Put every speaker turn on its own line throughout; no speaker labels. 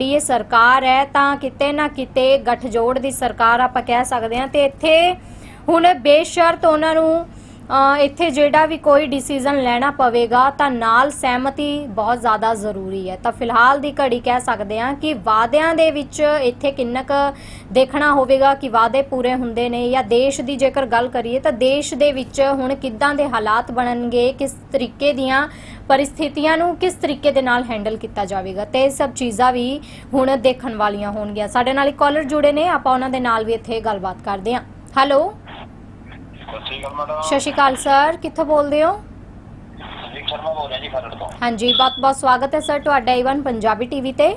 ਇਹ ਸਰਕਾਰ ਹੈ ਤਾਂ ਕਿਤੇ ਨਾ ਕਿਤੇ ਗੱਠਜੋੜ ਦੀ ਸਰਕਾਰ ਆਪਾਂ ਕਹਿ ਸਕਦੇ ਹਾਂ ਤੇ ਇੱਥੇ ਹੁਣ ਬੇਸ਼ਰਤ ਉਹਨਾਂ ਨੂੰ ਇੱਥੇ ਜਿਹੜਾ ਵੀ ਕੋਈ ਡਿਸੀਜਨ ਲੈਣਾ ਪਵੇਗਾ ਤਾਂ ਨਾਲ ਸਹਿਮਤੀ ਬਹੁਤ ਜ਼ਿਆਦਾ ਜ਼ਰੂਰੀ ਹੈ। ਤਾਂ ਫਿਲਹਾਲ ਦੀ ਘੜੀ ਕਹਿ ਸਕਦੇ ਹਾਂ ਕਿ ਵਾਅਦਿਆਂ ਦੇ ਵਿੱਚ ਇੱਥੇ ਕਿੰਨਾ ਕੁ ਦੇਖਣਾ ਹੋਵੇਗਾ ਕਿ ਵਾਅਦੇ ਪੂਰੇ ਹੁੰਦੇ ਨੇ ਜਾਂ ਦੇਸ਼ ਦੀ ਜੇਕਰ ਗੱਲ ਕਰੀਏ ਤਾਂ ਦੇਸ਼ ਦੇ ਵਿੱਚ ਹੁਣ ਕਿੱਦਾਂ ਦੇ ਹਾਲਾਤ ਬਣਨਗੇ, ਕਿਸ ਤਰੀਕੇ ਦੀਆਂ ਪਰਿਸਥਿਤੀਆਂ ਨੂੰ ਕਿਸ ਤਰੀਕੇ ਦੇ ਨਾਲ ਹੈਂਡਲ ਕੀਤਾ ਜਾਵੇਗਾ ਤੇ ਇਹ ਸਭ ਚੀਜ਼ਾਂ ਵੀ ਹੁਣ ਦੇਖਣ ਵਾਲੀਆਂ ਹੋਣਗੀਆਂ। ਸਾਡੇ ਨਾਲ ਇੱਕ ਕਾਲਰ ਜੁੜੇ ਨੇ, ਆਪਾਂ ਉਹਨਾਂ ਦੇ ਨਾਲ ਵੀ ਇੱਥੇ ਗੱਲਬਾਤ ਕਰਦੇ ਹਾਂ। ਹੈਲੋ
ਸਤਿ ਸ਼੍ਰੀ ਅਕਾਲ ਮੈਡਮ
ਸਤਿ ਸ਼੍ਰੀ ਅਕਾਲ ਸਰ ਕਿੱਥੋਂ ਬੋਲਦੇ ਹੋ?
ਜੀ ਸ਼ਰਮਾ ਬੋਲ ਰਿਹਾ ਜੀ ਖਰੜ ਤੋਂ।
ਹਾਂਜੀ ਬਹੁਤ ਬਹੁਤ ਸਵਾਗਤ ਹੈ ਸਰ ਤੁਹਾਡਾ ਈਵਨ ਪੰਜਾਬੀ ਟੀਵੀ ਤੇ।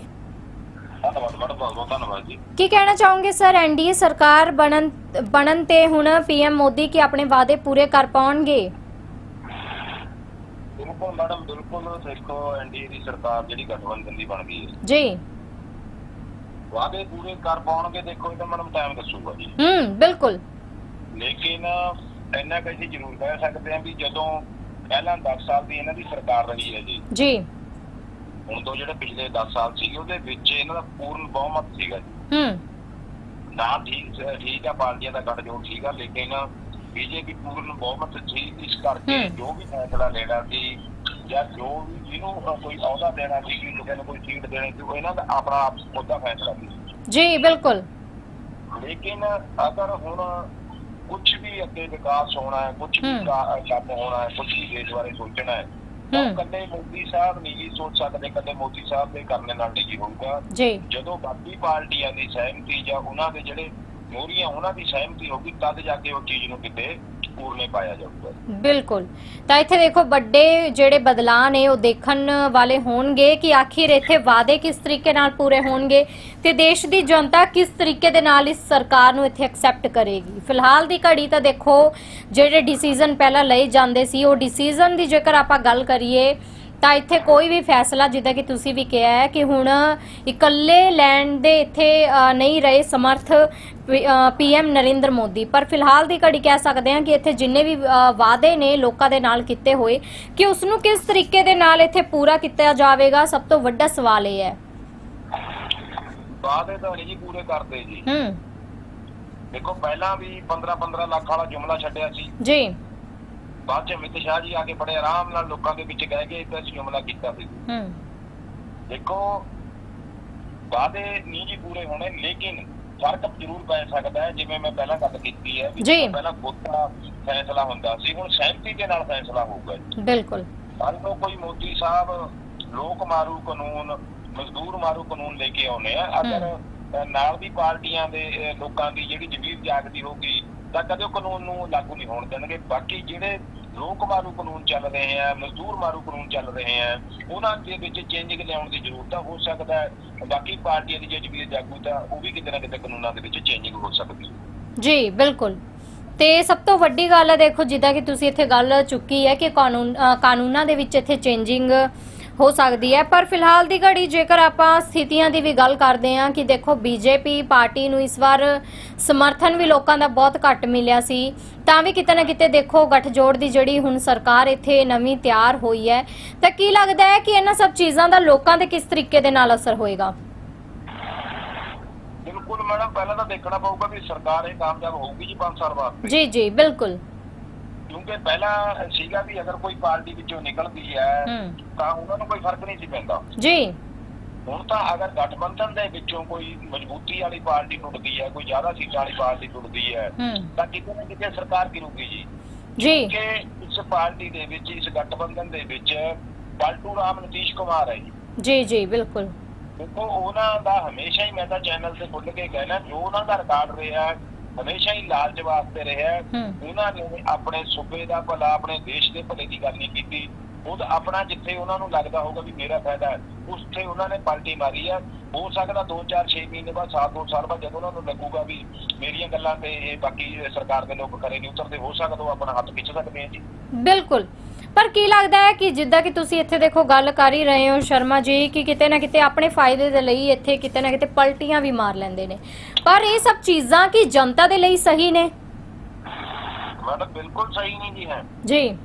ਧੰਨਵਾਦ ਮੈਡਮ ਬਹੁਤ ਬਹੁਤ ਧੰਨਵਾਦ ਜੀ।
ਕੀ ਕਹਿਣਾ ਚਾਹੋਗੇ ਸਰ ਐਨਡੀਏ ਸਰਕਾਰ ਬਣਨ ਬਣਨ ਤੇ ਹੁਣ ਪੀਐਮ ਮੋਦੀ ਕੀ ਆਪਣੇ ਵਾਅਦੇ ਪੂਰੇ ਕਰ ਪਾਉਣਗੇ?
ਬਿਲਕੁਲ ਮੈਡਮ ਬਿਲਕੁਲ ਦੇਖੋ ਐਨਡੀਏ ਦੀ ਸਰਕਾਰ ਜਿਹੜੀ ਗਠਬੰਧਨ ਦੀ ਬਣ ਗਈ ਹੈ।
ਜੀ।
ਵਾਅਦੇ ਪੂਰੇ ਕਰ ਪਾਉਣਗੇ ਦੇਖੋ ਇਹ ਤਾਂ ਮੈਡਮ ਟਾਈਮ ਦੱਸੂਗਾ ਜੀ।
ਹੂੰ ਬਿਲਕੁਲ।
ਲੇਕਿਨ ਇੰਨਾ ਕੁ ਅਸੀਂ ਜ਼ਰੂਰ ਕਹਿ ਸਕਦੇ ਹਾਂ ਵੀ ਜਦੋਂ ਪਹਿਲਾਂ 10 ਸਾਲ ਦੀ ਇਹਨਾਂ ਦੀ ਸਰਕਾਰ ਰਹੀ ਹੈ ਜੀ
ਜੀ।
ਹੁਣ ਤੋਂ ਜਿਹੜੇ ਪਿਛਲੇ 10 ਸਾਲ ਸੀਗੇ ਉਹਦੇ ਵਿੱਚ ਇਹਨਾਂ ਦਾ ਪੂਰਨ ਬਹੁਮਤ ਸੀਗਾ ਜੀ।
ਹੂੰ।
ਨਾ ਠੀਕ ਠੀਕ ਆ ਪਾਰਟੀਆਂ ਦਾ ਗੱਠਜੋੜ ਆ ਲੇਕਿਨ ਬੀਜੇਪੀ ਪੂਰਨ ਬਹੁਮਤ ਸੀ ਇਸ ਕਰਕੇ। ਜੋ ਵੀ ਫੈਸਲਾ ਲੈਣਾ ਸੀ ਜਾਂ ਜੋ ਵੀ ਜਿਹਨੂੰ ਕੋਈ ਅਹੁਦਾ ਦੇਣਾ ਸੀ ਕਿ ਕਿਸੇ ਨੂੰ ਕੋਈ ਸੀਟ ਦੇਣੀ ਸੀ ਉਹ ਇਹਨਾਂ ਦਾ ਆਪਣਾ ਆਪ ਮੁੱਦਾ ਫੈਸਲਾ ਸੀ।
ਜੀ ਬਿਲਕੁਲ।
ਲੇਕਿਨ ਅਗਰ ਹੁਣ ਕੁਝ ਵੀ ਅੱਗੇ ਵਿਕਾਸ ਹੋਣਾ ਹੈ ਕੁਝ ਵੀ ਕੰਮ ਹੋਣਾ ਹੈ ਕੁਝ ਵੀ ਦੇਸ਼ ਬਾਰੇ ਸੋਚਣਾ ਹੈ। ਕੱਲੇ ਮੋਦੀ ਸਾਹਿਬ ਨਹੀਂ ਜੀ ਸੋਚ ਸਕਦੇ ਕੱਲੇ ਮੋਦੀ ਸਾਹਿਬ ਦੇ ਕਰਨੇ ਨਾਲ ਨਹੀਂ ਹੋਊਗਾ।
ਜੀ।
ਜਦੋਂ ਬਾਕੀ ਪਾਰਟੀਆਂ ਦੀ ਸਹਿਮਤੀ ਜਾਂ ਉਹਨਾਂ ਦੇ ਜਿਹੜੇ ਮੋਰੀਆਂ ਉਹਨਾਂ ਦੀ ਸਹਿਮਤੀ ਹੋਗੀ ਤਦ ਜਾ ਕੇ ਉਹ ਚੀਜ਼ ਨੂੰ ਕਿਤੇ ਪੂਰਨੇ ਪਾਇਆ ਜਾਊਗਾ।
ਬਿਲਕੁਲ। ਤਾਂ ਇੱਥੇ ਦੇਖੋ, ਵੱਡੇ ਜਿਹੜੇ ਬਦਲਾਅ ਨੇ, ਉਹ ਦੇਖਣ ਵਾਲੇ ਹੋਣਗੇ ਕਿ ਆਖਿਰ ਇੱਥੇ ਵਾਅਦੇ ਕਿਸ ਤਰੀਕੇ ਨਾਲ ਪੂਰੇ ਹੋਣਗੇ ਤੇ ਦੇਸ਼ ਦੀ ਜਨਤਾ ਕਿਸ ਤਰੀਕੇ ਦੇ ਨਾਲ ਇਸ ਸਰਕਾਰ ਨੂੰ ਇੱਥੇ ਐਕਸੈਪਟ ਕਰੇਗੀ। ਫਿਲਹਾਲ ਦੀ ਘੜੀ ਤਾਂ ਦੇਖੋ, ਜਿਹੜੇ ਡਿਸੀਜਨ ਪਹਿਲਾਂ ਲਏ ਜਾਂਦੇ ਸੀ, ਉਹ ਡਿਸੀਜਨ ਦੀ ਜੇਕਰ ਆਪਾਂ ਗੱਲ ਕਰੀਏ ਤਾਂ ਇੱਥੇ ਕੋਈ ਵੀ ਫੈਸਲਾ ਜਿੱਦਾਂ ਕਿ ਤੁਸੀਂ ਵੀ ਕਿਹਾ ਹੈ ਕਿ ਹੁਣ ਇਕੱਲੇ ਲੈਣ ਦੇ ਇੱਥੇ ਨਹੀਂ ਰਹੇ ਸਮਰਥ ਪੀਐਮ ਨਰਿੰਦਰ ਮੋਦੀ। ਪਰ ਫਿਲਹਾਲ ਦੀ ਘੜੀ ਕਹਿ ਸਕਦੇ ਹਾਂ ਕਿ ਇੱਥੇ ਜਿੰਨੇ ਵੀ ਵਾਅਦੇ ਨੇ ਲੋਕਾਂ ਦੇ ਨਾਲ ਕੀਤੇ ਹੋਏ ਕਿ ਉਸ ਨੂੰ ਕਿਸ ਤਰੀਕੇ ਦੇ ਨਾਲ ਇੱਥੇ ਪੂਰਾ ਕੀਤਾ ਜਾਵੇਗਾ ਸਭ ਤੋਂ ਵੱਡਾ ਸਵਾਲ ਇਹ ਹੈ।
ਵਾਅਦੇ ਤਾਂ ਨਹੀਂ ਪੂਰੇ ਕਰਦੇ ਜੀ।
ਹੂੰ।
ਦੇਖੋ ਪਹਿਲਾਂ ਵੀ 15 15 ਲੱਖ ਵਾਲਾ ਜੁਮਲਾ ਛੱਡਿਆ ਸੀ।
ਜੀ।
ਬਾਅਦ ਚ ਅਮਿਤ ਸ਼ਾਹ ਜੀ ਆ ਕੇ ਬੜੇ ਆਰਾਮ ਨਾਲ ਲੋਕਾਂ ਦੇ ਵਿੱਚ ਗਏ ਤਾਂ ਅਸੀਂ ਜੁਮਲਾ ਕੀਤਾ ਸੀ।
ਹੂੰ।
ਦੇਖੋ ਵਾਅਦੇ ਨਹੀਂ ਜੀ ਪੂਰੇ ਹੋਣੇ ਲੇਕਿਨ ਫ਼ਰਕ ਜ਼ਰੂਰ ਪੈ ਸਕਦਾ ਹੈ ਜਿਵੇਂ ਮੈਂ ਪਹਿਲਾਂ ਗੱਲ ਕੀਤੀ ਹੈ ਵੀ ਪਹਿਲਾਂ ਦਾ ਫੈਸਲਾ ਹੁੰਦਾ ਸੀ ਹੁਣ ਸਹਿਮਤੀ ਦੇ ਨਾਲ ਫੈਸਲਾ ਹੋਊਗਾ ਜੀ।
ਬਿਲਕੁਲ।
ਕੱਲ ਨੂੰ ਕੋਈ ਮੋਦੀ ਸਾਹਿਬ ਲੋਕ ਮਾਰੂ ਕਾਨੂੰਨ ਮਜ਼ਦੂਰ ਮਾਰੂ ਕਾਨੂੰਨ ਲੈ ਕੇ ਆਉਨੇ ਆ ਅਗਰ ਨਾਲ ਦੀ ਪਾਰਟੀਆਂ ਦੇ ਲੋਕਾਂ ਦੀ ਜਿਹੜੀ ਜ਼ਮੀਰ ਜਾਗਦੀ ਹੋਗੀ ਤਾਂ ਕਦੇ ਉਹ ਕਾਨੂੰਨ ਨੂੰ ਲਾਗੂ ਨਹੀਂ ਹੋਣ ਦੇਣਗੇ। ਬਾਕੀ ਜਿਹੜੇ ਲੋਕ ਮਾਰੂ ਕਾਨੂੰਨ ਚੱਲ ਰਹੇ ਆ, ਮਜ਼ਦੂਰ ਮਾਰੂ ਕਾਨੂੰਨ ਚੱਲ ਰਹੇ ਆ, ਉਹਨਾਂ ਦੇ ਵਿੱਚ ਚੇਂਜਿੰਗ ਲਿਆਉਣ ਦੀ ਜ਼ਰੂਰਤ ਹੋ ਸਕਦਾ ਹੈ। ਬਾਕੀ ਪਾਰਟੀਆਂ ਦੀ ਜੇ ਜ਼ਮੀਰ ਜਾਗੂ ਤਾਂ ਉਹ ਵੀ ਕਿਤੇ ਨਾ ਕਿਤੇ ਕਾਨੂੰਨਾਂ ਦੇ ਵਿੱਚ ਚੇਂਜਿੰਗ ਹੋ ਸਕਦੀ ਹੈ।
ਜੀ, ਬਿਲਕੁਲ। ਤੇ ਸਭ ਤੋਂ ਵੱਡੀ ਗੱਲ ਹੈ ਦੇਖੋ, ਜਿੱਦਾਂ ਕਿ ਤੁਸੀਂ ਇੱਥੇ ਗੱਲ ਚੁੱਕੀ ਹੈ ਕਿ ਕਾਨੂੰਨ ਕਾਨੂੰਨਾਂ ਦੇ ਵਿੱਚ ਇੱਥੇ ਚੇਂਜਿੰਗ ਹੋ ਸਕਦੀ ਹੈ। ਪਰ ਫਿਲਹਾਲ ਦੀ ਘੜੀ ਜੇਕਰ ਆਪਾਂ ਸਥਿਤੀਆਂ ਦੀ ਵੀ ਗੱਲ ਕਰਦੇ ਹਾਂ ਕਿ ਦੇਖੋ ਬੀਜੇਪੀ ਪਾਰਟੀ ਨੂੰ ਇਸ ਵਾਰ ਸਮਰਥਨ ਵੀ ਲੋਕਾਂ ਦਾ ਬਹੁਤ ਘੱਟ ਮਿਲਿਆ ਸੀ ਤਾਂ ਵੀ ਕਿਤੇ ਨਾ ਕਿਤੇ ਦੇਖੋ ਗੱਠਜੋੜ ਦੀ ਜਿਹੜੀ ਹੁਣ ਸਰਕਾਰ ਇੱਥੇ ਨਵੀਂ ਤਿਆਰ ਹੋਈ ਹੈ। ਤਾਂ ਕੀ ਲੱਗਦਾ ਹੈ ਕਿ ਇਹਨਾਂ ਸਭ ਚੀਜ਼ਾਂ ਦਾ ਲੋਕਾਂ ਤੇ ਕਿਸ ਤਰੀਕੇ ਦੇ ਨਾਲ ਅਸਰ ਹੋਏਗਾ?
ਬਿਲਕੁਲ ਮੈਡਮ ਪਹਿਲਾਂ ਤਾਂ ਦੇਖਣਾ ਪਊਗਾ ਵੀ ਸਰਕਾਰ ਇਹ ਕਾਮਯਾਬ ਹੋਊਗੀ ਜੀ 5 ਸਾਲ ਬਾਅਦ।
ਜੀ ਜੀ ਬਿਲਕੁਲ।
ਕਿਉਂਕਿ ਪਹਿਲਾਂ ਸੀਗਾ ਵੀ ਅਗਰ ਕੋਈ ਪਾਰਟੀ ਵਿੱਚੋਂ ਨਿਕਲਦੀ ਹੈ
ਹੂੰ।
ਤਾਂ ਉਹਨਾਂ ਨੂੰ ਕੋਈ ਫ਼ਰਕ ਨਹੀਂ ਸੀ ਪੈਂਦਾ।
ਜੀ।
ਹੁਣ ਤਾਂ ਅਗਰ ਗਠਬੰਧਨ ਦੇ ਵਿੱਚੋਂ ਕੋਈ ਮਜ਼ਬੂਤੀ ਵਾਲੀ ਪਾਰਟੀ ਟੁੱਟਦੀ ਹੈ ਕੋਈ ਜ਼ਿਆਦਾ ਸੀਟਾਂ ਵਾਲੀ ਪਾਰਟੀ ਟੁੱਟਦੀ ਹੈ
ਹੂੰ।
ਤਾਂ ਕਿਤੇ ਨਾ ਕਿਤੇ ਸਰਕਾਰ ਗਿਰੂਗੀ ਜੀ?
ਜੀ।
ਕਿ ਇਸ ਪਾਰਟੀ ਦੇ ਵਿੱਚ ਇਸ ਗਠਬੰਧਨ ਦੇ ਵਿੱਚ ਪਲਟੂ ਰਾਮ ਨਤੀਸ਼ ਕੁਮਾਰ ਹੈ ਜੀ।
ਜੀ ਜੀ ਬਿਲਕੁਲ।
ਦੇਖੋ ਉਹਨਾਂ ਦਾ ਹਮੇਸ਼ਾ ਹੀ ਮੈਂ ਤਾਂ ਚੈਨਲ ਤੇ ਖੁੱਲ ਕੇ ਕਹਿਣਾ ਜੋ ਉਹਨਾਂ ਦਾ ਰਿਕਾਰਡ ਰਿਹਾ ਹੈ, ਹਮੇਸ਼ਾ ਹੀ ਲਾਲਚ ਵਾਸਤੇ ਰਿਹਾ ਉਹਨਾਂ ਨੇ ਆਪਣੇ ਸੂਬੇ ਦਾ ਭਲਾ ਆਪਣੇ ਦੇਸ਼ ਦੇ ਭਲੇ ਦੀ ਗੱਲ ਨਹੀਂ ਕੀਤੀ। ਉਹ ਤਾਂ ਆਪਣਾ ਜਿੱਥੇ ਉਹਨਾਂ ਨੂੰ ਲੱਗਦਾ ਹੋਊਗਾ ਵੀ ਮੇਰਾ ਫਾਇਦਾ ਹੈ ਉੱਥੇ ਉਹਨਾਂ ਨੇ ਪਲਟੀ ਮਾਰੀ ਹੈ। ਹੋ ਸਕਦਾ 2 4 6 ਮਹੀਨੇ ਬਾਅਦ ਸਾਲ 2 ਸਾਲ ਬਾਅਦ ਜਦੋਂ ਉਹਨਾਂ ਨੂੰ ਲੱਗੂਗਾ ਵੀ ਮੇਰੀਆਂ ਗੱਲਾਂ ਤੇ ਇਹ ਬਾਕੀ ਸਰਕਾਰ ਦੇ ਲੋਕ ਕਰੇ ਨਹੀਂ ਉਤਰਦੇ ਹੋ ਸਕਦਾ ਉਹ ਆਪਣਾ ਹੱਥ ਖਿੱਚ ਸਕਦੇ ਆ ਜੀ।
ਬਿਲਕੁਲ। ਪਰ ਕੀ ਲੱਗਦਾ ਹੈ ਕਿ ਜਿੱਦਾਂ ਕਿ ਤੁਸੀਂ ਇੱਥੇ ਦੇਖੋ ਗੱਲ ਕਰ ਹੀ ਰਹੇ ਹੋ ਸ਼ਰਮਾ ਜੀ ਕਿ ਕਿਤੇ ਨਾ ਕਿਤੇ ਆਪਣੇ ਫਾਇਦੇ ਦੇ ਲਈ ਇੱਥੇ ਕਿਤੇ ਨਾ ਕਿਤੇ ਪਲਟੀਆਂ ਵੀ ਮਾਰ ਲੈਂਦੇ ਨੇ। ਪਰ ਇਹ ਸਭ ਚੀਜ਼ਾਂ ਕੀ ਜਨਤਾ ਦੇ ਲਈ ਸਹੀ ਨੇ?
ਮੈਡਮ ਬਿਲਕੁਲ ਸਹੀ ਨਹੀਂ ਜੀ ਹੈ।
ਜੀ।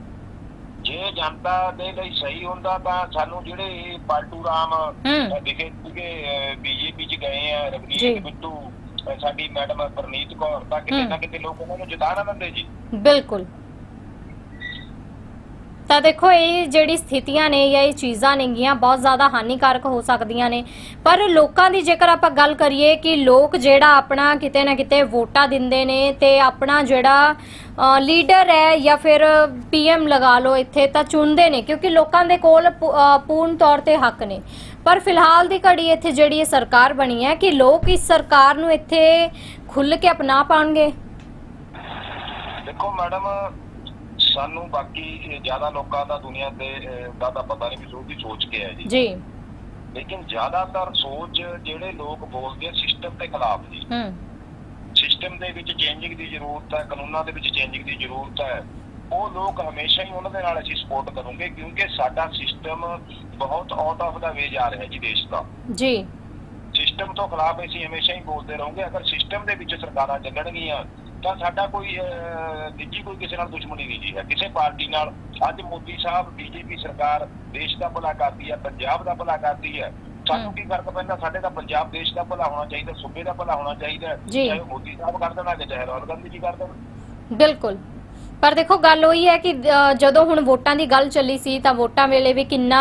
ਜੇ ਜਨਤਾ ਦੇ ਲਈ ਸਹੀ ਹੁੰਦਾ ਤਾਂ ਸਾਨੂੰ ਜਿਹੜੇ ਪਾਲਟੂ ਰਾਮ
ਹੂੰ।
ਦਿਖੇ ਸੀਗੇ ਬੀਜੇਪੀ ਚ ਗਏ ਆ
ਜੀ।
ਰਵਨੀਤ ਬਿੱਟੂ ਸਾਡੀ ਮੈਡਮ ਪਰਨੀਤ ਕੌਰ ਤਾਂ ਕਿਤੇ
ਹੂੰ।
ਨਾ ਕਿਤੇ ਲੋਕ ਉਹਨਾਂ ਨੂੰ ਜਿਤਾ ਨਾ ਦਿੰਦੇ ਜੀ।
ਬਿਲਕੁਲ। ਤਾਂ ਦੇਖੋ, ਇਹ ਜਿਹੜੀ ਸਥਿਤੀਆਂ ਨੇ ਜਾਂ ਇਹ ਚੀਜ਼ਾਂ ਨੇਗੀਆਂ ਬਹੁਤ ਜ਼ਿਆਦਾ ਹਾਨੀਕਾਰਕ ਹੋ ਸਕਦੀਆਂ ਨੇ। ਪਰ ਲੋਕਾਂ ਦੀ ਜੇਕਰ ਆਪਾਂ ਗੱਲ ਕਰੀਏ ਕਿ ਲੋਕ ਜਿਹੜਾ ਆਪਣਾ ਕਿਤੇ ਨਾ ਕਿਤੇ ਵੋਟਾਂ ਦਿੰਦੇ ਨੇ ਤੇ ਆਪਣਾ ਜਿਹੜਾ ਲੀਡਰ ਹੈ ਜਾਂ ਫਿਰ ਪੀਐਮ ਲਗਾ ਲਓ ਇੱਥੇ ਤਾਂ ਚੁਣਦੇ ਨੇ, ਕਿਉਂਕਿ ਲੋਕਾਂ ਦੇ ਕੋਲ ਪੂਰਨ ਤੌਰ ਤੇ ਹੱਕ ਨੇ। ਪਰ ਫਿਲਹਾਲ ਦੀ ਘੜੀ ਇੱਥੇ ਜਿਹੜੀ ਇਹ ਸਰਕਾਰ ਬਣੀ ਹੈ ਕਿ ਲੋਕ ਇਸ ਸਰਕਾਰ ਨੂੰ ਇੱਥੇ ਖੁੱਲ ਕੇ ਅਪਣਾ ਪਾਉਣਗੇ।
ਦੇਖੋ, ਮੈਡਮ ਸਾਨੂੰ ਬਾਕੀ ਜ਼ਿਆਦਾ ਲੋਕਾਂ ਦਾ ਦੁਨੀਆ ਤੇ ਦਾ ਤਾਂ ਪਤਾ ਨਹੀਂ ਜੋ ਵੀ ਸੋਚ ਕੇ ਹੈ ਜੀ।
ਜੀ।
ਲੇਕਿਨ ਜ਼ਿਆਦਾਤਰ ਸੋਚ ਜਿਹੜੇ ਲੋਕ ਬੋਲਦੇ ਸਿਸਟਮ ਦੇ ਖਿਲਾਫ ਜੀ।
ਹੂੰ।
ਸਿਸਟਮ ਦੇ ਵਿੱਚ ਚੇਂਜਿੰਗ ਦੀ ਜ਼ਰੂਰਤ ਹੈ ਕਾਨੂੰਨਾਂ ਦੇ ਵਿੱਚ ਚੇਂਜਿੰਗ ਦੀ ਜ਼ਰੂਰਤ ਹੈ। ਉਹ ਲੋਕ ਹਮੇਸ਼ਾ ਹੀ ਉਹਨਾਂ ਦੇ ਨਾਲ ਅਸੀਂ ਸਪੋਰਟ ਕਰੂੰਗੇ ਕਿਉਂਕਿ ਸਾਡਾ ਸਿਸਟਮ ਬਹੁਤ ਆਊਟ ਆਫ ਦਾ ਵੇ ਜਾ ਰਿਹਾ ਜੀ ਦੇਸ਼ ਦਾ।
ਜੀ।
ਸਿਸਟਮ ਤੋਂ ਖਿਲਾਫ ਅਸੀਂ ਹਮੇਸ਼ਾ ਹੀ ਬੋਲਦੇ ਰਹੋਗੇ। ਅਗਰ ਸਿਸਟਮ ਦੇ ਵਿੱਚ ਸਰਕਾਰਾਂ ਚੱਲਣਗੀਆਂ ਤਾਂ ਸਾਡਾ ਕੋਈ ਨਿੱਜੀ ਕੋਈ ਕਿਸੇ ਨਾਲ ਦੁਸ਼ਮਣੀ ਨਹੀਂ ਜੀ ਹੈ। ਕਿਸੇ ਪਾਰਟੀ ਨਾਲ ਅੱਜ ਮੋਦੀ ਸਾਹਿਬ ਬੀਜੇਪੀ ਸਰਕਾਰ ਦੇਸ਼ ਦਾ ਭਲਾ ਕਰਦੀ ਹੈ ਪੰਜਾਬ ਦਾ ਭਲਾ ਕਰਦੀ ਹੈ ਸਾਨੂੰ। ਕੀ ਫ਼ਰਕ ਪੈਂਦਾ? ਸਾਡੇ ਤਾਂ ਪੰਜਾਬ ਦੇਸ਼ ਦਾ ਭਲਾ ਹੋਣਾ ਚਾਹੀਦਾ ਸੂਬੇ ਦਾ ਭਲਾ ਹੋਣਾ ਚਾਹੀਦਾ। ਚਾਹੇ ਮੋਦੀ ਸਾਹਿਬ ਕਰ ਦੇਣਾ ਕਿ ਚਾਹੇ ਰਾਹੁਲ ਗਾਂਧੀ ਜੀ ਕਰ ਦੇਣ।
ਬਿਲਕੁਲ। ਪਰ ਦੇਖੋ ਗੱਲ ਉਹੀ ਹੈ ਕਿ ਅ, ਜਦੋਂ ਹੁਣ ਵੋਟਾਂ ਦੀ ਗੱਲ ਚੱਲੀ ਸੀ ਤਾਂ ਵੋਟਾਂ ਵੇਲੇ ਵੀ ਕਿੰਨਾ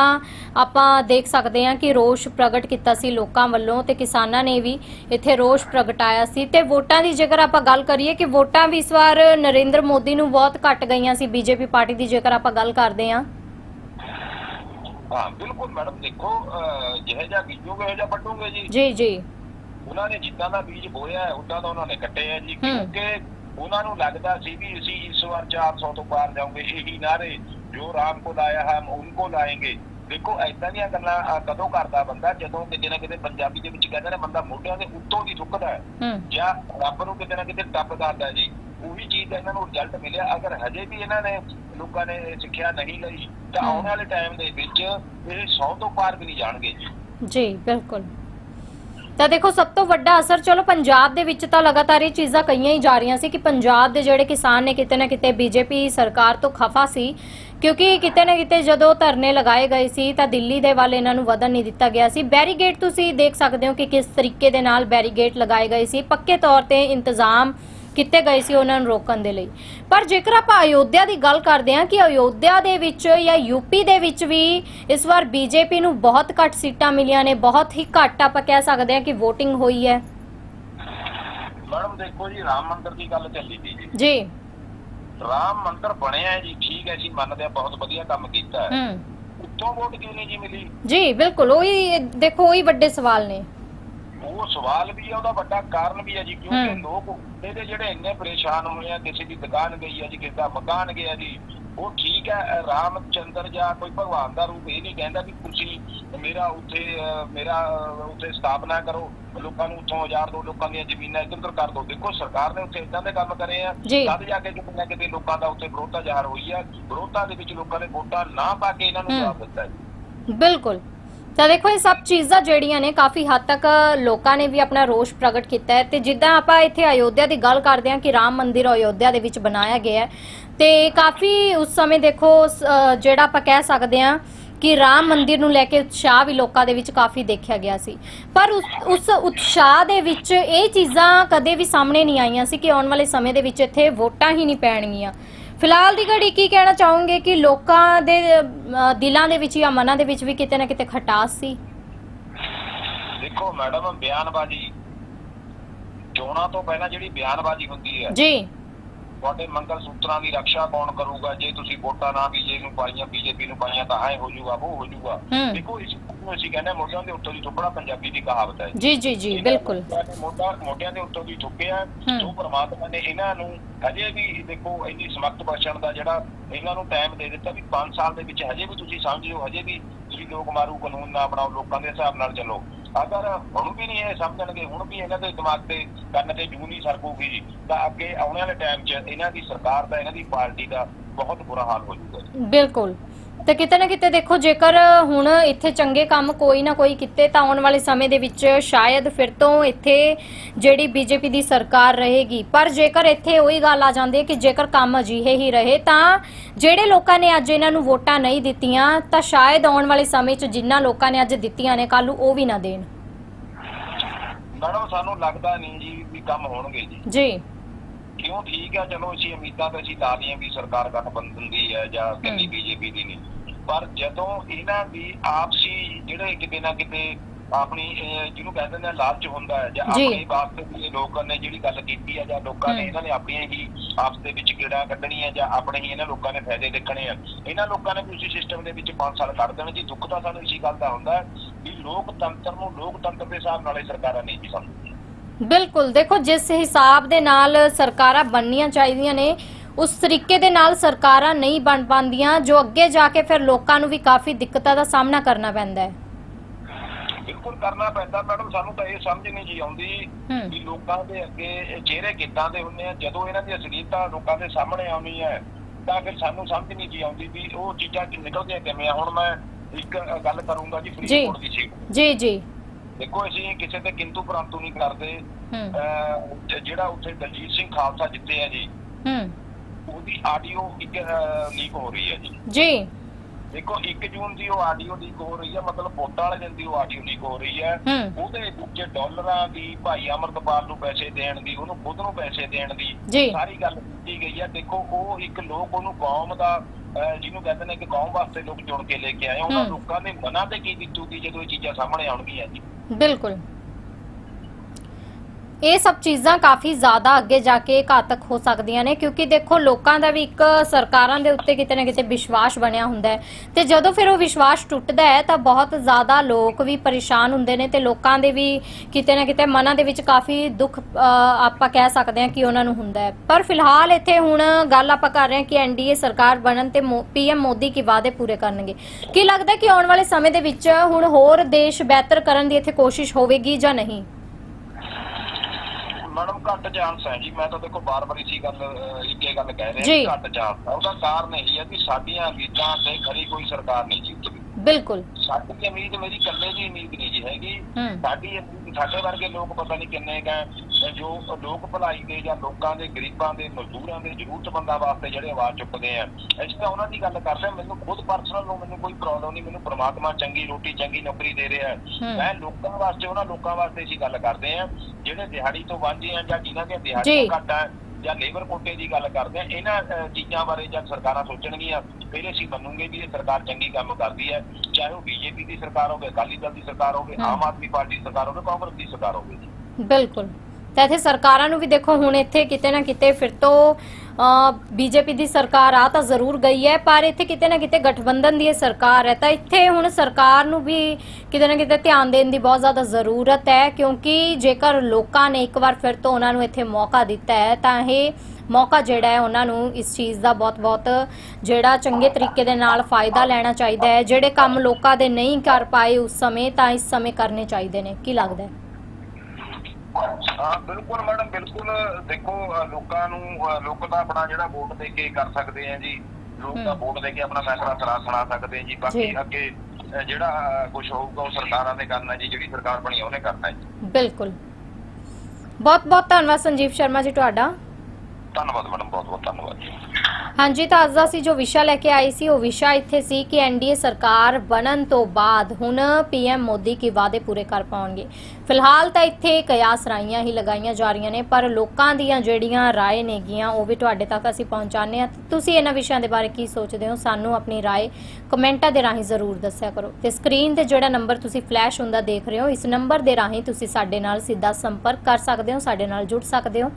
ਆਪਾਂ ਦੇਖ ਸਕਦੇ ਹਾਂ ਕਿ ਰੋਸ਼ ਪ੍ਰਗਟ ਕੀਤਾ ਸੀ ਲੋਕਾਂ ਵੱਲੋਂ ਤੇ ਕਿਸਾਨਾਂ ਨੇ ਵੀ ਇੱਥੇ ਰੋਸ਼ ਪ੍ਰਗਟਾਇਆ ਸੀ। ਤੇ ਵੋਟਾਂ ਦੀ ਜੇਕਰ ਆਪਾਂ ਗੱਲ ਕਰੀਏ ਕਿ ਵੋਟਾਂ ਵੀ ਇਸ ਵਾਰ ਨਰਿੰਦਰ ਮੋਦੀ ਨੂੰ ਬਹੁਤ ਘੱਟ ਗਈਆਂ ਸੀ ਬੀਜੇਪੀ ਪਾਰਟੀ ਦੀ ਜੇਕਰ ਆਪਾਂ ਗੱਲ ਕਰਦੇ ਹਾਂ।
ਹਾਂ ਬਿਲਕੁਲ ਮੈਡਮ ਦੇਖੋ ਅਹ, ਜਿਹੇ ਜਿਹਾ ਬੀਜੋਗੇ ਉਹ ਜਿਹਾ ਵੱਢੋਗੇ ਜੀ।
ਜੀ ਜੀ।
ਉਹਨਾਂ ਨੇ ਜਿੱਦਾਂ ਦਾ ਬੀਜ ਬੋਇਆ ਹੈ, ਉੱਦਾਂ ਦਾ ਉਹਨਾਂ ਨੇ ਕੱਟਿਆ ਹੈ ਜੀ
ਹੂੰ।
ਕਿਉਂਕਿ ਉਹਨਾਂ ਨੂੰ ਲੱਗਦਾ ਸੀ ਵੀ ਅਸੀਂ ਇਸ ਵਾਰ 400 ਤੋਂ ਪਾਰ ਜਾਵਾਂਗੇ ਇਹੀ ਨਾਰੇ ਜੋ ਰਾਮ ਕੋ ਲਾਇਆ ਹੈ ਹਮ ਉनको ਲਾਏਂਗੇ ਦੇਖੋ ਐਦਾਂ ਦੀਆਂ ਗੱਲਾਂ ਕਦੋਂ ਕਰਦਾ ਬੰਦਾ? ਜਦੋਂ ਕਿਤੇ ਨਾ ਕਿਤੇ ਪੰਜਾਬੀ ਦੇ ਵਿੱਚ ਕਹਿੰਦੇ ਨੇ ਬੰਦਾ ਮੋਢਿਆਂ ਦੇ ਉੱਤੋਂ ਦੀ ਥੁੱਕਦਾ ਹੈ। ਜਾਂ ਰੱਬ ਨੂੰ ਕਿਤੇ ਨਾ ਕਿਤੇ ਟੱਪ ਕਰਦਾ ਜੀ। ਉਹੀ ਚੀਜ਼ ਦਾ ਇਹਨਾਂ ਨੂੰ ਰਿਜ਼ਲਟ ਮਿਲਿਆ। ਅਗਰ ਹਜੇ ਵੀ ਇਹਨਾਂ ਨੇ ਲੋਕਾਂ ਨੇ ਸਿੱਖਿਆ ਨਹੀਂ ਲਈ ਤਾਂ। ਆਉਣ ਵਾਲੇ ਟਾਈਮ ਦੇ ਵਿੱਚ ਇਹ 100 ਤੋਂ ਪਾਰ ਵੀ ਨਹੀਂ ਜਾਣਗੇ ਜੀ।
ਜੀ ਬਿਲਕੁਲ। ਤਾਂ ਦੇਖੋ, ਸਭ ਤੋਂ ਵੱਡਾ ਅਸਰ, ਚਲੋ ਪੰਜਾਬ ਦੇ ਵਿੱਚ ਤਾਂ ਲਗਾਤਾਰ ਇਹ ਚੀਜ਼ਾਂ ਕਈਆਂ ਹੀ ਜਾ ਰਹੀਆਂ ਸੀ ਕਿ ਪੰਜਾਬ ਦੇ ਜਿਹੜੇ ਕਿਸਾਨ ਨੇ, ਕਿਤੇ ਨਾ ਕਿਤੇ ਬੀਜੇਪੀ ਸਰਕਾਰ ਤੋਂ ਖਫਾ ਸੀ। ਕਿਉਂਕਿ ਕਿਤੇ ਨਾ ਕਿਤੇ ਜਦੋਂ ਧਰਨੇ ਲਗਾਏ ਗਏ ਸੀ, ਤਾਂ ਦਿੱਲੀ ਦੇ ਵੱਲ ਇਹਨਾਂ ਨੂੰ ਵਧਣ ਨਹੀਂ ਦਿੱਤਾ ਗਿਆ ਸੀ। ਬੈਰੀਗੇਟ ਤੁਸੀਂ ਦੇਖ ਸਕਦੇ ਹੋ ਕਿ ਕਿਸ ਤਰੀਕੇ ਦੇ ਨਾਲ ਬੈਰੀਗੇਟ ਲਗਾਏ ਗਏ ਸੀ। ਪੱਕੇ ਤੌਰ ਤੇ ਇੰਤਜ਼ਾਮ ਕੀਤੇ ਗਏ ਸੀ ਉਹਨਾਂ ਨੂੰ ਰੋਕਣ ਦੇ ਲਈ। ਪਰ ਜੇਕਰ ਆਪਾਂ ਅਯੋਧਿਆ ਦੀ ਗੱਲ ਕਰਦੇ ਹਾਂ ਕਿ ਅਯੋਧਿਆ ਦੇ ਵਿੱਚ ਜਾਂ ਯੂਪੀ ਦੇ ਵਿੱਚ ਵੀ ਇਸ ਵਾਰ ਬੀਜੇਪੀ ਨੂੰ ਬਹੁਤ ਘੱਟ ਸੀਟਾਂ ਮਿਲੀਆਂ ਨੇ ਬਹੁਤ ਹੀ ਘੱਟ ਆਪਾਂ ਕਹਿ ਸਕਦੇ ਹਾਂ ਕਿ VOTING ਹੋਈ ਹੈ।
ਮੈਡਮ ਦੇਖੋ ਜੀ ਰਾਮ ਮੰਦਿਰ ਦੀ ਗੱਲ ਚੱਲੀ ਸੀ ਜੀ।
ਜੀ।
ਰਾਮ ਮੰਦਿਰ ਬਣਿਆ ਹੈ ਜੀ ਠੀਕ ਹੈ ਜੀ ਮੰਨਦੇ ਆ ਬਹੁਤ ਵਧੀਆ ਕੰਮ ਕੀਤਾ ਹੈ।
ਹੂੰ।
ਉੱਤੋਂ ਵੋਟ ਕਿਉਂ ਨਹੀਂ ਜੀ ਮਿਲੀ?
ਜੀ ਬਿਲਕੁਲ ਉਹੀ ਦੇਖੋ ਉਹੀ ਵੱਡੇ ਸਵਾਲ ਨੇ।
ਉਹ ਸਵਾਲ ਵੀ ਹੈ ਉਹਦਾ ਵੱਡਾ ਕਾਰਨ ਵੀ ਹੈ ਜੀ ਕਿਉਂਕਿ। ਲੋਕ ਇਹਦੇ ਜਿਹੜੇ ਇੰਨੇ ਪਰੇਸ਼ਾਨ ਹੋਏ ਆ ਕਿਸੇ ਦੀ ਦੁਕਾਨ ਗਈ ਹੈ ਜੀ ਕਿਸੇ ਦਾ ਮਕਾਨ ਗਿਆ ਜੀ ਉਹ ਠੀਕ ਹੈ ਰਾਮ ਚੰਦਰ ਜਾਂ ਕੋਈ ਭਗਵਾਨ ਦਾ ਰੂਪ ਇਹ ਨਹੀਂ ਕਹਿੰਦਾ ਕਿ ਤੁਸੀਂ ਮੇਰਾ ਉੱਥੇ ਮੇਰਾ ਉੱਥੇ ਸਥਾਪਨਾ ਕਰੋ ਲੋਕਾਂ ਨੂੰ ਉੱਥੋਂ ਹਜ਼ਾਰ ਦੋ ਲੋਕਾਂ ਦੀਆਂ ਜ਼ਮੀਨਾਂ ਇੱਧਰ ਉੱਧਰ ਕਰ ਦਿਓ ਦੇਖੋ ਸਰਕਾਰ ਨੇ ਉੱਥੇ ਇਦਾਂ ਦੇ ਕੰਮ ਕਰੇ ਆ। ਤਦ ਜਾ ਕੇ ਕਿਤੇ ਨਾ ਕਿਤੇ ਲੋਕਾਂ ਦਾ ਉੱਥੇ ਵਿਰੋਧਤਾ ਜ਼ਾਹਰ ਹੋਈ ਆ ਵਿਰੋਧਤਾ ਦੇ ਵਿੱਚ ਲੋਕਾਂ ਨੇ ਵੋਟਾਂ ਨਾ ਪਾ ਕੇ ਇਹਨਾਂ ਨੂੰ। ਜਵਾਬ ਦਿੱਤਾ ਜੀ
ਬਿਲਕੁਲ ਤਾਂ ਦੇਖੋ, ਇਹ ਸਭ ਚੀਜ਼ਾਂ ਜਿਹੜੀਆਂ ਨੇ ਕਾਫੀ ਹੱਦ ਤੱਕ ਲੋਕਾਂ ਨੇ ਵੀ ਆਪਣਾ ਰੋਸ਼ ਪ੍ਰਗਟ ਕੀਤਾ ਹੈ। ਤੇ ਜਿੱਦਾਂ ਆਪਾਂ ਇੱਥੇ ਅਯੋਧਿਆ ਦੀ ਗੱਲ ਕਰਦੇ ਹਾਂ ਕਿ ਰਾਮ ਮੰਦਿਰ ਅਯੋਧਿਆ ਦੇ ਵਿੱਚ ਬਣਾਇਆ ਗਿਆ ਹੈ, ਤੇ ਕਾਫੀ ਉਸ ਸਮੇਂ ਦੇਖੋ, ਸ- ਜਿਹੜਾ ਆਪਾਂ ਕਹਿ ਸਕਦੇ ਹਾਂ ਕਿ ਰਾਮ ਮੰਦਿਰ ਨੂੰ ਲੈ ਕੇ ਉਤਸ਼ਾਹ ਵੀ ਲੋਕਾਂ ਦੇ ਵਿੱਚ ਕਾਫੀ ਦੇਖਿਆ ਗਿਆ ਸੀ। ਪਰ ਉਸ ਉਤਸ਼ਾਹ ਦੇ ਵਿੱਚ ਇਹ ਚੀਜ਼ਾਂ ਕਦੇ ਵੀ ਸਾਹਮਣੇ ਨਹੀਂ ਆਈਆਂ ਸੀ ਕਿ ਆਉਣ ਵਾਲੇ ਸਮੇਂ ਦੇ ਵਿੱਚ ਇੱਥੇ ਵੋਟਾਂ ਹੀ ਨਹੀਂ ਪੈਣਗੀਆਂ। ਫਿਲਹਾਲ ਦੀ ਘੜੀ ਕੀ ਕਹਿਣਾ ਚਾਹੋਗੇ ਕਿ ਲੋਕਾਂ ਦੇ ਅ, ਦਿਲਾਂ ਦੇ ਵਿੱਚ ਜਾਂ ਮਨਾਂ ਦੇ ਵਿੱਚ ਵੀ ਕਿਤੇ ਨਾ ਕਿਤੇ ਖਟਾਸ ਸੀ?
ਦੇਖੋ ਮੈਡਮ ਬਿਆਨਬਾਜ਼ੀ ਚੋਣਾਂ ਤੋਂ ਪਹਿਲਾਂ ਜਿਹੜੀ ਬਿਆਨਬਾਜ਼ੀ ਹੁੰਦੀ ਹੈ
ਜੀ।
ਤੁਹਾਡੇ ਮੰਗਲ ਸੂਤਰਾਂ ਦੀ ਰੱਖਿਆ ਕੌਣ ਕਰੂਗਾ? ਜੇ ਤੁਸੀਂ ਵੋਟਾਂ ਨਾ ਬੀਜੇ ਨੂੰ ਪਾਈਆਂ ਬੀਜੇਪੀ ਨੂੰ ਪਾਈਆਂ ਤਾਂ ਐ ਹੋ ਜਾਊਗਾ ਉਹ ਹੋ ਜਾਊਗਾ। ਦੇਖੋ ਇਸ ਨੂੰ ਅਸੀਂ ਕਹਿੰਦੇ ਮੋਢਿਆਂ ਦੇ ਉੱਤੋਂ ਦੀ ਥੁੱਕਣਾ ਪੰਜਾਬੀ ਦੀ ਕਹਾਵਤ ਹੈ।
ਜੀ ਜੀ ਜੀ ਬਿਲਕੁਲ।
ਮੋਢਾ ਮੋਢਿਆਂ ਦੇ ਉੱਤੋਂ ਦੀ ਥੁੱਕਿਆ
ਹੂੰ।
ਜੋ ਪ੍ਰਮਾਤਮਾ ਨੇ ਇਹਨਾਂ ਨੂੰ ਹਜੇ ਵੀ ਦੇਖੋ ਇੰਨੀ ਸਮਰਥ ਬਖਸ਼ਣ ਦਾ ਜਿਹੜਾ ਇਹਨਾਂ ਨੂੰ ਟਾਈਮ ਦੇ ਦਿੱਤਾ ਵੀ 5 ਸਾਲ ਦੇ ਵਿੱਚ ਹਜੇ ਵੀ ਤੁਸੀਂ ਸਮਝ ਲਓ ਹਜੇ ਵੀ ਤੁਸੀਂ ਲੋਕ ਮਾਰੂ ਕਾਨੂੰਨ ਨਾ ਬਣਾਓ ਲੋਕਾਂ ਦੇ ਹਿਸਾਬ ਨਾਲ ਚੱਲੋ। ਅਗਰ ਹੁਣ ਵੀ ਨਹੀਂ ਇਹ ਸਮਝਣਗੇ, ਹੁਣ ਵੀ ਇਹਨਾਂ ਦੇ ਦਿਮਾਗ ਤੇ ਕੰਨ ਤੇ ਜੂ ਨਹੀਂ ਸਰਕੂਗੀ ਤਾਂ ਅੱਗੇ ਆਉਣ ਵਾਲੇ ਟਾਈਮ 'ਚ ਇਹਨਾਂ ਦੀ ਸਰਕਾਰ ਦਾ, ਇਹਨਾਂ ਦੀ ਪਾਰਟੀ ਦਾ ਬਹੁਤ ਬੁਰਾ ਹਾਲ ਹੋ ਜਾਊਗਾ
ਬਿਲਕੁਲ। ਤੇ ਕਿਤੇ ਨਾ ਕਿਤੇ ਦੇਖੋ ਜੇਕਰ ਹੁਣ ਇੱਥੇ ਚੰਗੇ ਕੰਮ ਕੋਈ ਨਾ ਕੋਈ ਕੀਤੇ ਤਾਂ ਆਉਣ ਵਾਲੇ ਸਮੇਂ ਦੇ ਵਿੱਚ ਸ਼ਾਇਦ ਫਿਰ ਤੋਂ ਇੱਥੇ ਜਿਹੜੀ ਬੀਜੇਪੀ ਦੀ ਸਰਕਾਰ ਰਹੇਗੀ। ਪਰ ਜੇਕਰ ਇੱਥੇ ਉਹੀ ਗੱਲ ਆ ਜਾਂਦੀ ਹੈ ਕਿ ਜੇਕਰ ਕੰਮ ਅਜਿਹੇ ਹੀ ਰਹੇ ਤਾਂ ਜਿਹੜੇ ਲੋਕਾਂ ਨੇ ਅੱਜ ਇਹਨਾਂ ਨੂੰ ਵੋਟਾਂ ਨਹੀਂ ਦਿੱਤੀਆਂ ਤਾਂ ਸ਼ਾਇਦ ਆਉਣ ਵਾਲੇ ਸਮੇਂ 'ਚ ਜਿਨ੍ਹਾਂ ਲੋਕਾਂ ਨੇ ਅੱਜ ਦਿੱਤੀਆਂ ਨੇ ਕੱਲ ਨੂੰ ਉਹ ਵੀ ਨਾ ਦੇਣ।
ਮੈਡਮ ਸਾਨੂੰ ਲੱਗਦਾ ਨਹੀਂ ਜੀ ਵੀ ਕੰਮ ਹੋਣਗੇ ਜੀ।
ਜੀ।
ਕਿਉਂ ਠੀਕ ਹੈ ਚਲੋ ਅਸੀਂ ਉਮੀਦਾਂ ਤਾਂ ਅਸੀਂ ਲਾ ਲਈਆਂ ਵੀ ਸਰਕਾਰ ਗਠਬੰਧਨ ਦੀ ਹੈ ਜਾਂ ਕੱਲੀ। ਬੀਜੇਪੀ ਦੀ ਨਹੀਂ ਪਰ ਜਦੋਂ ਇਹਨਾਂ ਦੀ ਆਪਸੀ ਜਿਹੜੇ ਕਿਤੇ ਨਾ ਕਿਤੇ ਆਪਣੀ ਜਿਹਨੂੰ ਕਹਿੰਦੇ ਨੇ ਲਾਲਚ ਹੁੰਦਾ ਹੈ ਜਾਂ। ਆਪਣੇ ਵਾਸਤੇ ਵੀ ਲੋਕਾਂ ਨੇ ਜਿਹੜੀ ਗੱਲ ਕੀਤੀ ਹੈ ਜਾਂ ਲੋਕਾਂ ਨੇ। ਇਹਨਾਂ ਨੇ ਆਪਣੀਆਂ ਹੀ ਆਪਸ ਦੇ ਵਿੱਚ ਕਿਹੜਾ ਕੱਢਣੀਆਂ ਜਾਂ ਆਪਣੇ ਹੀ ਇਹਨਾਂ ਲੋਕਾਂ ਨੇ ਫਾਇਦੇ ਦੇਖਣੇ ਆ ਇਹਨਾਂ ਲੋਕਾਂ ਨੇ ਵੀ ਉਸੇ ਸਿਸਟਮ ਦੇ ਵਿੱਚ 5 ਸਾਲ ਕੱਢ ਦੇਣੇ ਜੀ ਦੁੱਖ ਤਾਂ ਸਾਨੂੰ ਇਸੇ ਗੱਲ ਦਾ ਹੁੰਦਾ ਹੈ ਵੀ ਲੋਕਤੰਤਰ ਨੂੰ ਲੋਕਤੰਤਰ ਦੇ ਹਿਸਾਬ ਨਾਲ ਹੀ ਸਰਕਾਰਾਂ ਨਹੀਂ ਜੀ ਸਮਝਦੀਆਂ
ਬਿਲਕੁਲ। ਦੇਖੋ ਜਿਸ ਹਿਸਾਬ ਦੇ ਨਾਲ ਸਰਕਾਰਾਂ ਬਣਨੀਆਂ ਚਾਹੀਦੀਆਂ ਨੇ ਉਸ ਤਰੀਕੇ ਦੇ ਨਾਲ ਸਰਕਾਰਾਂ ਨਹੀਂ ਬਣ ਪਾਉਂਦੀਆਂ ਜੋ ਅੱਗੇ ਜਾ ਕੇ ਫਿਰ ਲੋਕਾਂ ਨੂੰ ਵੀ ਕਾਫੀ ਦਿੱਕਤਾਂ ਦਾ ਸਾਹਮਣਾ ਕਰਨਾ ਪੈਂਦਾ ਹੈ।
ਬਿਲਕੁਲ ਕਰਨਾ ਪੈਂਦਾ। ਮੈਡਮ ਸਾਨੂੰ ਤਾਂ ਇਹ ਸਮਝ ਨਹੀਂ ਜੀ ਆਉਂਦੀ ਵੀ ਲੋਕਾਂ ਦੇ ਅੱਗੇ ਚਿਹਰੇ ਕਿੱਦਾਂ ਦੇ ਹੁੰਦੇ ਆ। ਜਦੋਂ ਇਹਨਾਂ ਦੀ ਅਸਲੀਅਤਾਂ ਲੋਕਾਂ ਦੇ ਸਾਹਮਣੇ ਆਉਣੀ ਹੈ ਤਾਂ ਫਿਰ ਸਾਨੂੰ ਸਮਝ ਨਹੀਂ ਜੀ ਆਉਂਦੀ ਵੀ ਉਹ ਚੀਜ਼ਾਂ ਕਿ ਨਿਕਲਦੀਆਂ ਕਿਵੇਂ ਆ। ਹੁਣ ਮੈਂ ਇੱਕ ਗੱਲ ਕਰੂੰਗਾ ਜੀ। ਫਰੀਦਕੋਟ ਦੀ ਸੀਟ।
ਜੀ ਜੀ।
ਦੇਖੋ ਅਸੀਂ ਕਿਸੇ ਤੇ ਕਿੰਤੂ ਪਰੰਤੂ ਨਹੀਂ ਕਰਦੇ। ਅਹ, ਜਿਹੜਾ ਉੱਥੇ ਦਲਜੀਤ ਸਿੰਘ ਖਾਲਸਾ ਜਿੱਤੇ ਆ ਜੀ
ਹੂੰ।
ਉਹਦੀ ਆਡੀਓ ਇੱਕ ਲੀਕ ਹੋ ਰਹੀ ਹੈ ਜੀ।
ਜੀ।
ਦੇਖੋ 1 ਜੂਨ ਦੀ ਉਹ ਆਡੀਓ ਲੀਕ ਹੋ ਰਹੀ ਹੈ ਮਤਲਬ ਵੋਟਾਂ ਵਾਲੇ ਦਿਨ ਦੀ ਉਹ ਆਡੀਓ ਲੀਕ ਹੋ ਰਹੀ ਹੈ। ਉਹਦੇ ਵਿੱਚ ਡਾਲਰਾਂ ਦੀ ਭਾਈ ਅਮਰਤਪਾਲ ਨੂੰ ਪੈਸੇ ਦੇਣ ਦੀ ਉਹਨੂੰ ਖੁਦ ਨੂੰ ਪੈਸੇ ਦੇਣ ਦੀ ਸਾਰੀ ਗੱਲ ਕੀਤੀ ਗਈ ਹੈ। ਦੇਖੋ ਉਹ ਇੱਕ ਲੋਕ ਉਹਨੂੰ ਕੌਮ ਦਾ ਜਿਹਨੂੰ ਕਹਿੰਦੇ ਨੇ ਕਿ ਕੌਮ ਵਾਸਤੇ ਲੋਕ ਚੁਣ ਕੇ ਲੈ ਕੇ ਆਏ। ਉਹਨਾਂ। ਲੋਕਾਂ ਨੇ ਮਨਾਂ ਤੇ ਕੀ ਦਿੱਤੂਗੀ ਜਦੋਂ ਇਹ ਚੀਜ਼ਾਂ ਸਾਹਮਣੇ ਆਉਣਗੀਆਂ ਜੀ।
ਬਿਲਕੁਲ। ਇਹ ਸਭ ਚੀਜ਼ਾਂ ਕਾਫੀ ਜ਼ਿਆਦਾ ਅੱਗੇ ਜਾ ਕੇ ਘਾਤਕ ਹੋ ਸਕਦੀਆਂ ਨੇ, ਕਿਉਂਕਿ ਦੇਖੋ ਲੋਕਾਂ ਦਾ ਵੀ ਇੱਕ ਸਰਕਾਰਾਂ ਦੇ ਉੱਤੇ ਕਿਤੇ ਨਾ ਕਿਤੇ ਵਿਸ਼ਵਾਸ ਬਣਿਆ ਹੁੰਦਾ ਹੈ। ਤੇ ਜਦੋਂ ਫਿਰ ਉਹ ਵਿਸ਼ਵਾਸ ਟੁੱਟਦਾ ਹੈ, ਤਾਂ ਬਹੁਤ ਜ਼ਿਆਦਾ ਲੋਕ ਵੀ ਪਰੇਸ਼ਾਨ ਹੁੰਦੇ ਨੇ ਤੇ ਲੋਕਾਂ ਦੇ ਵੀ ਕਿਤੇ ਨਾ ਕਿਤੇ ਮਨਾਂ ਦੇ ਵਿੱਚ ਕਾਫੀ ਦੁੱਖ ਆਪਾਂ ਕਹਿ ਸਕਦੇ ਹਾਂ ਕਿ ਉਹਨਾਂ ਨੂੰ ਹੁੰਦਾ ਹੈ। ਪਰ ਫਿਲਹਾਲ ਇੱਥੇ ਹੁਣ ਗੱਲ ਆਪਾਂ ਕਰ ਰਹੇ ਹਾਂ ਕਿ ਐਨਡੀਏ ਸਰਕਾਰ ਬਣਨ ਤੇ ਪੀਐਮ ਮੋਦੀ ਕੀ ਵਾਅਦੇ ਪੂਰੇ ਕਰਨਗੇ। ਕੀ ਲੱਗਦਾ ਕਿ ਆਉਣ ਵਾਲੇ ਸਮੇਂ ਦੇ ਵਿੱਚ ਹੁਣ ਹੋਰ ਦੇਸ਼ ਬਿਹਤਰ ਕਰਨ ਦੀ ਇੱਥੇ ਕੋਸ਼ਿਸ਼ ਹੋਵੇਗੀ ਜਾਂ ਨਹੀਂ?
ਮੈਡਮ ਘੱਟ ਚਾਂਸ ਹੈ ਜੀ। ਮੈਂ ਤਾਂ ਦੇਖੋ ਬਾਰ-ਬਾਰ ਇਸੀ ਗੱਲ ਅਹ, ਇੱਕੇ ਗੱਲ ਕਹਿ ਰਿਹਾ
ਜੀ।
ਕਿ ਘੱਟ ਚਾਂਸ ਹੈ। ਉਹਦਾ ਕਾਰਨ ਇਹੀ ਹੈ ਕਿ ਸਾਡੀਆਂ ਉਮੀਦਾਂ ਤੇ ਖਰੀ ਕੋਈ ਸਰਕਾਰ ਨਹੀਂ ਜੀ ਉੱਤਰੀ।
ਬਿਲਕੁਲ।
ਸਾਡੀ ਉਮੀਦ ਮੇਰੀ ਇਕੱਲੇ ਦੀ ਉਮੀਦ ਨਹੀਂ ਜੀ ਹੈਗੀ।
ਹੂੰ।
ਸਾਡੀ ਉਮੀਦ ਸਾਡੇ ਵਰਗੇ ਲੋਕ ਪਤਾ ਨਹੀਂ ਕਿੰਨੇ ਕੁ ਹੈ। ਜੋ ਲੋਕ ਭਲਾਈ ਦੇ ਜਾਂ ਲੋਕਾਂ ਦੇ ਗਰੀਬਾਂ ਦੇ ਮਜ਼ਦੂਰਾਂ ਦੇ ਜ਼ਰੂਰਤਮੰਦਾਂ ਵਾਸਤੇ ਜਿਹੜੇ ਆਵਾਜ਼ ਚੁੱਕਦੇ ਆ ਅਸੀਂ ਤਾਂ ਉਹਨਾਂ ਦੀ ਗੱਲ ਕਰਦੇ ਮੈਨੂੰ ਖੁਦ ਪਰਸਨਲ ਨੂੰ ਮੈਨੂੰ ਕੋਈ ਪ੍ਰੋਬਲਮ ਨਹੀਂ ਮੈਨੂੰ ਪ੍ਰਮਾਤਮਾ ਚੰਗੀ ਰੋਟੀ ਚੰਗੀ ਨੌਕਰੀ ਦੇ ਰਿਹਾ। ਮੈਂ ਲੋਕਾਂ ਵਾਸਤੇ ਉਹਨਾਂ ਲੋਕਾਂ ਵਾਸਤੇ ਅਸੀਂ ਗੱਲ ਕਰਦੇ ਆ ਜਿਹੜੇ ਦਿਹਾੜੀ ਤੋਂ ਵਾਂਝੇ ਆ ਜਾਂ ਜਿਨ੍ਹਾਂ ਦੀਆਂ
ਜੀ।
ਦਿਹਾੜੀਆਂ ਘੱਟ ਆ ਜਾਂ ਲੇਬਰ ਕੋਟੇ ਦੀ ਗੱਲ ਕਰਦੇ ਆ ਇਹਨਾਂ ਚੀਜ਼ਾਂ ਬਾਰੇ ਜਦ ਸਰਕਾਰਾਂ ਸੋਚਣਗੀਆਂ ਫਿਰ ਅਸੀਂ ਮੰਨੂਗੇ ਵੀ ਇਹ ਸਰਕਾਰ ਚੰਗੀ ਕੰਮ ਕਰਦੀ ਹੈ ਚਾਹੇ ਉਹ ਬੀਜੇਪੀ ਦੀ ਸਰਕਾਰ ਹੋਵੇ ਅਕਾਲੀ ਦਲ ਦੀ ਸਰਕਾਰ ਹੋਵੇ। ਆਮ ਆਦਮੀ ਪਾਰਟੀ ਦੀ ਸਰਕਾਰ ਹੋਵੇ ਕਾਂਗਰਸ ਦੀ ਸਰਕਾਰ ਹੋਵੇ
ਬਿਲਕੁਲ ਤਾਂ ਇੱਥੇ ਸਰਕਾਰਾਂ ਨੂੰ ਵੀ ਦੇਖੋ, ਹੁਣ ਇੱਥੇ ਕਿਤੇ ਨਾ ਕਿਤੇ ਫਿਰ ਤੋਂ ਬੀਜੇਪੀ ਦੀ ਸਰਕਾਰ ਆ ਤਾਂ ਜ਼ਰੂਰ ਗਈ ਹੈ, ਪਰ ਇੱਥੇ ਕਿਤੇ ਨਾ ਕਿਤੇ ਗਠਬੰਧਨ ਦੀ ਇਹ ਸਰਕਾਰ ਹੈ। ਤਾਂ ਇੱਥੇ ਹੁਣ ਸਰਕਾਰ ਨੂੰ ਵੀ ਕਿਤੇ ਨਾ ਕਿਤੇ ਧਿਆਨ ਦੇਣ ਦੀ ਬਹੁਤ ਜ਼ਿਆਦਾ ਜ਼ਰੂਰਤ ਹੈ, ਕਿਉਂਕਿ ਜੇਕਰ ਲੋਕਾਂ ਨੇ ਇੱਕ ਵਾਰ ਫਿਰ ਤੋਂ ਉਹਨਾਂ ਨੂੰ ਇੱਥੇ ਮੌਕਾ ਦਿੱਤਾ ਹੈ, ਤਾਂ ਇਹ ਮੌਕਾ ਜਿਹੜਾ ਹੈ ਉਹਨਾਂ ਨੂੰ ਇਸ ਚੀਜ਼ ਦਾ ਬਹੁਤ-ਬਹੁਤ ਜਿਹੜਾ ਚੰਗੇ ਤਰੀਕੇ ਦੇ ਨਾਲ ਫਾਇਦਾ ਲੈਣਾ ਚਾਹੀਦਾ ਹੈ। ਜਿਹੜੇ ਕੰਮ ਲੋਕਾਂ ਦੇ ਨਹੀਂ ਕਰ ਪਾਏ ਉਸ ਸਮੇਂ, ਤਾਂ ਇਸ ਸਮੇਂ ਕਰਨੇ ਚਾਹੀਦੇ ਨੇ। ਕੀ ਲੱਗਦਾ ਹੈ?
ਹਾਂ ਬਿਲਕੁਲ ਮੈਡਮ ਬਿਲਕੁਲ। ਦੇਖੋ ਲੋਕਾਂ ਨੂੰ ਲੋਕ ਤਾਂ ਆਪਣਾ ਜਿਹੜਾ ਵੋਟ ਦੇ ਕੇ ਕਰ ਸਕਦੇ ਆ ਜੀ। ਲੋਕ
ਹਮ।
ਵੋਟ ਦੇ ਕੇ ਆਪਣਾ ਫੈਸਲਾ ਸੁਣਾ ਸੁਣਾ ਸਕਦੇ ਆ ਜੀ। ਬਾਕੀ ਅੱਗੇ ਜਿਹੜਾ ਕੁਝ ਹੋਊਗਾ ਉਹ ਸਰਕਾਰਾਂ ਨੇ ਕਰਨਾ ਜੀ ਜਿਹੜੀ ਸਰਕਾਰ ਬਣੀ ਉਹਨੇ ਕਰਨਾ ਜੀ।
ਬਿਲਕੁਲ। ਬਹੁਤ ਬਹੁਤ ਧੰਨਵਾਦ ਸੰਜੀਵ ਸ਼ਰਮਾ ਜੀ ਤੁਹਾਡਾ।
ਧੰਨਵਾਦ ਮੈਡਮ ਬਹੁਤ ਬਹੁਤ ਧੰਨਵਾਦ ਜੀ।
ਹਾਂਜੀ ਤਾਂ ਅੱਜ ਦਾ ਅਸੀਂ ਜੋ ਵਿਸ਼ਾ ਲੈ ਕੇ ਆਈ ਸੀ, ਉਹ ਵਿਸ਼ਾ ਇੱਥੇ ਸੀ ਕਿ ਐਨਡੀਏ ਸਰਕਾਰ ਬਣਨ ਤੋਂ ਬਾਅਦ ਹੁਣ ਪੀਐਮ ਮੋਦੀ ਕੀ ਵਾਅਦੇ ਪੂਰੇ ਕਰ ਪਾਉਣਗੇ। ਫਿਲਹਾਲ ਤਾਂ ਇੱਥੇ ਕਿਆਸ ਰਾਈਆਂ ਹੀ ਲਗਾਈਆਂ ਜਾ ਰਹੀਆਂ ਨੇ, ਪਰ ਲੋਕਾਂ ਦੀਆਂ ਜਿਹੜੀਆਂ ਰਾਏ ਨੇਗੀਆਂ, ਉਹ ਵੀ ਤੁਹਾਡੇ ਤੱਕ ਅਸੀਂ ਪਹੁੰਚਾਉਂਦੇ ਆ ਤੁਸੀਂ ਇਹਨਾਂ ਵਿਸ਼ਿਆਂ ਦੇ ਬਾਰੇ ਕੀ ਸੋਚਦੇ ਹੋ? ਸਾਨੂੰ ਆਪਣੀ ਰਾਏ ਕਮੈਂਟਾਂ ਦੇ ਰਾਹੀਂ ਜ਼ਰੂਰ ਦੱਸਿਆ ਕਰੋ। ਤੇ ਸਕਰੀਨ ਤੇ ਜਿਹੜਾ ਨੰਬਰ ਤੁਸੀਂ ਫਲੈਸ਼ ਹੁੰਦਾ ਦੇਖ ਰਹੇ ਹੋ, ਇਸ ਨੰਬਰ ਦੇ ਰਾਹੀਂ ਤੁਸੀਂ ਸਾਡੇ ਨਾਲ ਸਿੱਧਾ ਸੰਪਰਕ ਕਰ ਸਕਦੇ ਹੋ, ਸਾਡੇ ਨਾਲ ਜੁੜ ਸਕਦੇ ਹੋ।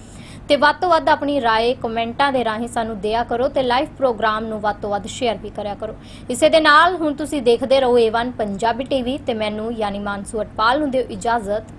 ਤੇ ਵੱਧ ਤੋਂ ਵੱਧ ਆਪਣੀ ਰਾਏ ਕਮੈਂਟਾਂ ਦੇ ਰਾਹੀਂ ਸਾਨੂੰ ਦਿਆ ਕਰੋ ਤੇ ਲਾਈਵ ਪ੍ਰੋਗਰਾਮ ਨੂੰ ਵੱਧ ਤੋਂ ਵੱਧ ਸ਼ੇਅਰ ਵੀ ਕਰਿਆ ਕਰੋ। ਇਸੇ ਦੇ ਨਾਲ ਹੁਣ ਤੁਸੀਂ ਦੇਖਦੇ ਰਹੋ A1 ਪੰਜਾਬੀ ਟੀਵੀ ਤੇ ਮੈਨੂੰ ਯਾਨੀ ਮਾਨਸੂ ਅਟਪਾਲ ਨੂੰ ਦਿਓ ਇਜਾਜ਼ਤ।